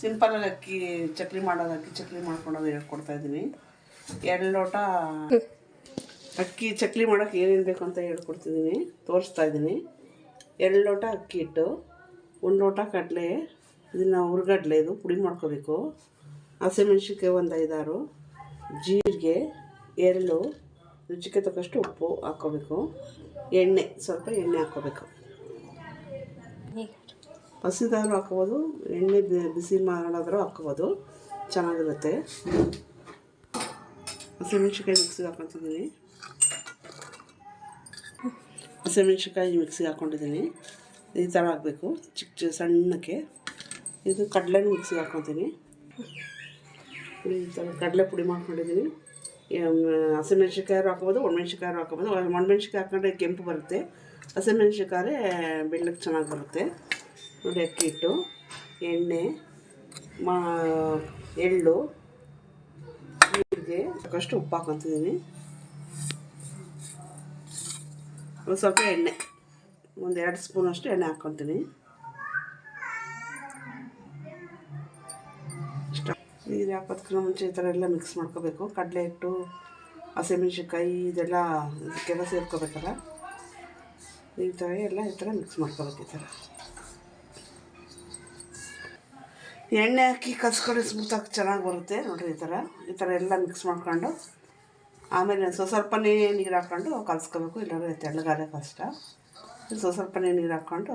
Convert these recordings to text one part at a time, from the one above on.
ಸಿಂಪಲಾಗಿ ಅಕ್ಕಿ ಚಕ್ಲಿ ಮಾಡೋದು ಅಕ್ಕಿ ಚಕ್ಲಿ ಹೇಳ್ಕೊಡ್ತಾ ಇದ್ದೀನಿ ಎರಡು ಲೋಟ, ಅಕ್ಕಿ ಚಕ್ಲಿ ಮಾಡೋಕೆ ಏನೇನು ಬೇಕು ಅಂತ ಹೇಳ್ಕೊಡ್ತಿದ್ದೀನಿ ತೋರಿಸ್ತಾ ಇದ್ದೀನಿ. ಎರಡು ಲೋಟ, ಅಕ್ಕಿ ಹಿಟ್ಟು ಒಂದು ಲೋಟ, ಕಡಲೆ, ಇದನ್ನು ಹುರ್ಗಡ್ಲೆ, ಇದು ಪುಡಿ ಮಾಡ್ಕೋಬೇಕು. ಹಸಿಮೆಣ್ಸಿನ್ಕಾಯಿ ಒಂದು ಐದಾರು, ಜೀರಿಗೆ, ಎಳ್ಳು, ರುಚಿಗೆ ತಕ್ಕಷ್ಟು ಉಪ್ಪು ಹಾಕ್ಕೋಬೇಕು ಎಣ್ಣೆ, ಸ್ವಲ್ಪ ಎಣ್ಣೆ ಹಾಕ್ಕೋಬೇಕು ಹಸಿದಾದ್ರೂ ಹಾಕ್ಬೋದು, ಎಣ್ಣೆ ಬಿಸಿ ಮಾಡಿದ್ರೂ ಹಾಕ್ಕೋಬೋದು ಚೆನ್ನಾಗಿರುತ್ತೆ. ಹಸಿಮೆಣ್ಸಿನ್ಕಾಯಿ ಮಿಕ್ಸಿಗೆ ಹಾಕೊತಿದ್ದೀನಿ ಹಸಿಮೆಣ್ಸಿನ್ಕಾಯಿ ಮಿಕ್ಸಿಗೆ ಹಾಕ್ಕೊಂಡಿದ್ದೀನಿ. ಈ ಥರ ಹಾಕಬೇಕು. ಚಿಕ್ಕ ಸಣ್ಣಕ್ಕೆ. ಇದು ಕಡಲೆ ಮಿಕ್ಸಿಗೆ ಹಾಕ್ಕೊತೀನಿ ಈ ಥರ ಕಡಲೆ ಪುಡಿ ಮಾಡ್ಕೊಂಡಿದ್ದೀನಿ. ಹಸಿಮೆಣ್ಸಿನ್ಕಾಯಿ ಹಾಕ್ಬೋದು ಒಣಮೆಣ್ಸಿನ್ಕಾಯಿ ಹಾಕ್ಬೋದು. ಒಣಮೆಣ್ಸಿಕಾಯಿ ಹಾಕ್ಕೊಂಡ್ರೆ ಕೆಂಪು ಬರುತ್ತೆ. ಹಸಿಮೆಣ್ಸಿನ್ಕಾಯಿ ಬೆಳ್ಳಕ್ಕೆ ಚೆನ್ನಾಗಿ ಬರುತ್ತೆ. ಹಿಟ್ಟು ಎಣ್ಣೆ, ಮಾ, ಎಳ್ಳು ಸಾಕಷ್ಟು ಉಪ್ಪು ಹಾಕೊತಿದ್ದೀನಿ ಒಂದು ಸ್ವಲ್ಪ ಎಣ್ಣೆ, ಒಂದು ಎರಡು ಸ್ಪೂನಷ್ಟು ಎಣ್ಣೆ ಹಾಕ್ಕೊತೀನಿ. ಇಷ್ಟ. ನೀರು ಹಾಕೋದಕ್ಕಿಂತ ಮುಂಚೆ ಈ ಥರ ಎಲ್ಲ ಮಿಕ್ಸ್ ಮಾಡ್ಕೋಬೇಕು. ಕಡಲೆ ಹಿಟ್ಟು ಹಸಿಮೆಣ್ಸಿನ್ಕಾಯಿ, ಇದೆಲ್ಲ ಇದಕ್ಕೆಲ್ಲ ಸೇರ್ಕೋಬೇಕಲ್ಲ? ಈ ಥರ ಎಲ್ಲ ಈ ಥರ ಮಿಕ್ಸ್ ಮಾಡ್ಕೋಬೇಕು ಈ ಥರ. ಎಣ್ಣೆ ಹಾಕಿ ಕಲ್ಸ್ಕೊಂಡು ಸ್ಮೂತಾಗಿ ಚೆನ್ನಾಗಿ ಬರುತ್ತೆ. ನೋಡಿರಿ ಈ ಥರ ಈ ಥರ ಎಲ್ಲ ಮಿಕ್ಸ್ ಮಾಡ್ಕೊಂಡು ಆಮೇಲೆ ಸ್ವಲ್ಪ ಸ್ವಲ್ಪನೇ ನೀರು ಹಾಕ್ಕೊಂಡು ಕಲ್ಸ್ಕೋಬೇಕು. ಇಲ್ಲಾಂದ್ರೆ ತೆಳ್ಳಗಾದ್ರೆ ಕಷ್ಟ. ಸ್ವಲ್ಪ ನೀರು ಹಾಕ್ಕೊಂಡು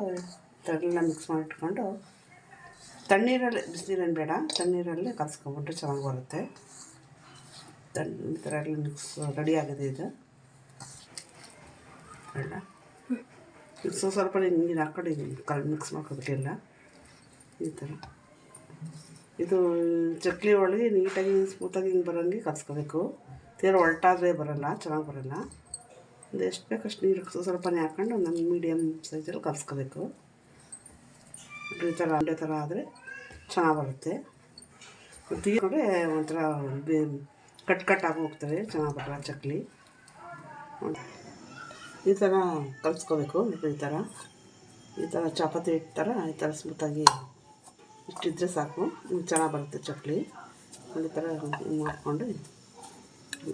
ತೆಳ್ಳೆಲ್ಲ ಮಿಕ್ಸ್ ಮಾಡಿಟ್ಕೊಂಡು ತಣ್ಣೀರಲ್ಲಿ ಬಿಸಿನೀರೇನು ಬೇಡ. ತಣ್ಣೀರಲ್ಲೇ ಕಲ್ಸ್ಕೊಂಬಿಟ್ರೆ ಚೆನ್ನಾಗಿ ಬರುತ್ತೆ. ತಣ್ಣ ಈ ಥರ ಎಲ್ಲ ಮಿಕ್ಸ್ ರೆಡಿ ಆಗಿದೆ ಇದು. ಅಲ್ಲ? ಸ್ವಲ್ಪ ಸ್ವಲ್ಪ ನೀರು ಹಾಕ್ಕೊಂಡು ಕಲ್ ಮಿಕ್ಸ್ ಮಾಡ್ಕೊಬೇಕಿಲ್ಲ. ಈ ಥರ ಇದು ಚಕ್ಲಿ ಒಳಗೆ ನೀಟಾಗಿ ಸ್ಮೂತಾಗಿ ಹಿಂಗೆ ಬರೋಂಗೆ ಕಲಸ್ಕೋಬೇಕು ತೀರ ಒಲ್ಟಾದರೆ ಬರೋಲ್ಲ, ಚೆನ್ನಾಗಿ ಬರೋಲ್ಲ. ಒಂದು ಎಷ್ಟು ಬೇಕು ಅಷ್ಟು ನೀರು ಸ್ವಲ್ಪ ಸ್ವಲ್ಪನೇ ಹಾಕ್ಕೊಂಡು ಒಂದು ಮೀಡಿಯಮ್ ಸೈಜಲ್ಲಿ ಕಲಸ್ಕೋಬೇಕು ಈ ಥರ ಅಂಡೆ ಥರ ಆದರೆ ಚೆನ್ನಾಗಿ ಬರುತ್ತೆ. ತೀರ್ಕೊಂಡ್ರೆ ಒಂಥರ ಕಟ್ ಕಟ್ ಆಗಿ ಹೋಗ್ತವೆ, ಚೆನ್ನಾಗಿ ಬರಲ್ಲ ಚಕ್ಲಿ. ಈ ಥರ ಕಲಿಸ್ಕೋಬೇಕು, ಈ ಥರ. ಈ ಥರ ಚಪಾತಿ ಹಿಟ್ಟು ಥರ, ಈ ಥರ ಸ್ಮೂತಾಗಿ ಇಷ್ಟಿದ್ರೆ ಸಾಕು. ಚೆನ್ನಾಗಿ ಬರುತ್ತೆ ಚಕ್ಲಿ ಈ ಥರ ಮಾಡಿಕೊಂಡು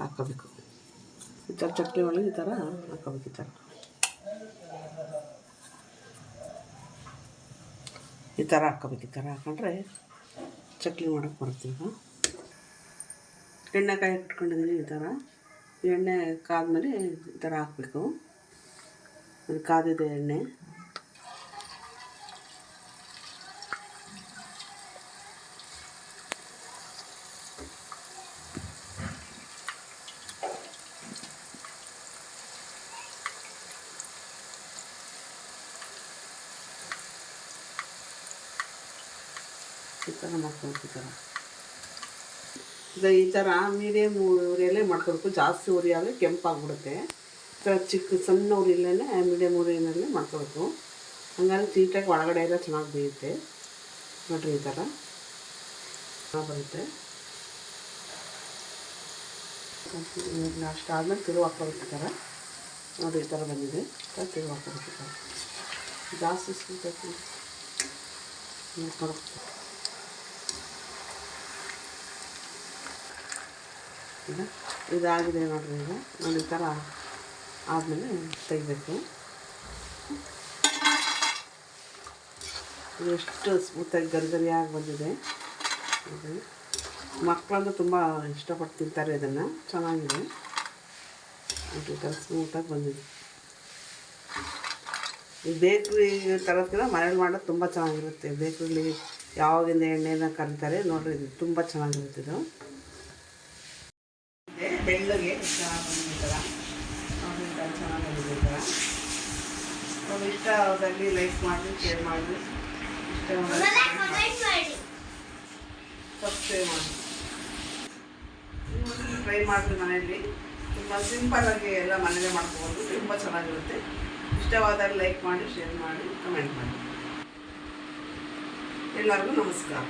ಹಾಕ್ಕೋಬೇಕು. ಈ ಥರ ಚಕ್ಲಿ ಒಳಗೆ ಈ ಥರ ಹಾಕೋಬೇಕು ಈ ಥರ. ಈ ಥರ ಹಾಕೋಬೇಕು ಈ ಥರ ಹಾಕೊಂಡ್ರೆ ಚಕ್ಲಿ ಮಾಡೋಕ್ಕೆ ಬರುತ್ತೆ ಈಗ. ಎಣ್ಣೆ ಕಾಯಿ ಇಟ್ಕೊಂಡಿದ್ದೀನಿ ಈ ಥರ. ಎಣ್ಣೆ ಕಾದ್ಮೇಲೆ ಈ ಥರ ಹಾಕಬೇಕು. ಅದು ಕಾದಿದೆ ಎಣ್ಣೆ. ಈ ಥರ ಮಾಡ್ಕೊಳ್ತಿದ್ದಾರೆ ಈ ಥರ ಮೀಡಿಯಮ್ ಉರಿಯಲ್ಲೇ ಮಾಡ್ಕೊಬೇಕು ಜಾಸ್ತಿ ಉರಿ ಆದರೆ ಕೆಂಪಾಗ್ಬಿಡುತ್ತೆ. ಈ ಥರ ಚಿಕ್ಕ ಸಣ್ಣ ಉರಿಯಲ್ಲೇ ಮೀಡಿಯಮ್ ಉರಿಯಲ್ಲೇ ಮಾಡ್ಕೋಬೇಕು ಹಂಗಾದ್ರೆ ನೀಟಾಗಿ ಒಳಗಡೆ ಎಲ್ಲ ಚೆನ್ನಾಗಿ ಬೇಯುತ್ತೆ. ನೋಡಿರಿ ಈ ಥರ ಬರುತ್ತೆ. ಅಷ್ಟು ಆದಮೇಲೆ ತಿರುವು ಹಾಕೊಳ್ತಿದ್ದಾರೆ ನೋಡಿ ಈ ಥರ ಬಂದಿದೆ. ತಿರುವು ಹಾಕೊಳ್ತಿದ್ದಾರೆ ಜಾಸ್ತಿ ಸ್ವೀಟ್ ಹಾಕಿ ಈಗ ಇದಾಗಿದೆ ನೋಡಿರಿ ಈಗ. ನೋಡಿ ಥರ ಆದಮೇಲೆ ತೆಗಿಬೇಕು ಇದು ಎಷ್ಟು ಸ್ಮೂತಾಗಿ ಗರಿಗರಿಯಾಗಿ ಬಂದಿದೆ. ನೋಡಿ ಮಕ್ಕಳಂದು ತುಂಬ ಇಷ್ಟಪಟ್ಟು ತಿಂತಾರೆ ಇದನ್ನು. ಚೆನ್ನಾಗಿದೆ. ಅದು ಥರ ಸ್ಮೂತಾಗಿ ಬಂದಿದೆ. ಈ ಬೇಕ್ರಿ ತರೋದ್ಕಿಂತ ಮನೇಲಿ ಮಾಡೋದು ತುಂಬ ಚೆನ್ನಾಗಿರುತ್ತೆ. ಬೇಕ್ರಿಲಿ ಯಾವಾಗಿಂದ ಎಣ್ಣೆನ ಕರೀತಾರೆ ನೋಡಿರಿ, ಇದು ತುಂಬ ಚೆನ್ನಾಗಿರುತ್ತೆ ಇದು. ಬೆಳ್ಳಗೆ ಇಷ್ಟ ಬಂದಿದೆ ಥರ. ನೋಡಿ ಚೆನ್ನಾಗಿ ಬಂದಿರ್ತಾರ ಅವ್ರು ಇಷ್ಟ ನೋಡಿ ಲೈಕ್ ಮಾಡಿ ಶೇರ್ ಮಾಡಿ. ಇಷ್ಟ ಸಬ್ಸ್ಕ್ರೈಬ್ ಮಾಡಿ. ಟ್ರೈ ಮಾಡಿರಿ ಮನೆಯಲ್ಲಿ. ತುಂಬ ಸಿಂಪಲ್ಲಾಗಿ ಎಲ್ಲ ಮನೇಲೆ ಮಾಡ್ಕೋಬೋದು. ತುಂಬ ಚೆನ್ನಾಗಿರುತ್ತೆ. ಇಷ್ಟವಾದಾಗ ಲೈಕ್ ಮಾಡಿ ಶೇರ್ ಮಾಡಿ ಕಮೆಂಟ್ ಮಾಡಿ. ಎಲ್ಲರಿಗೂ ನಮಸ್ಕಾರ.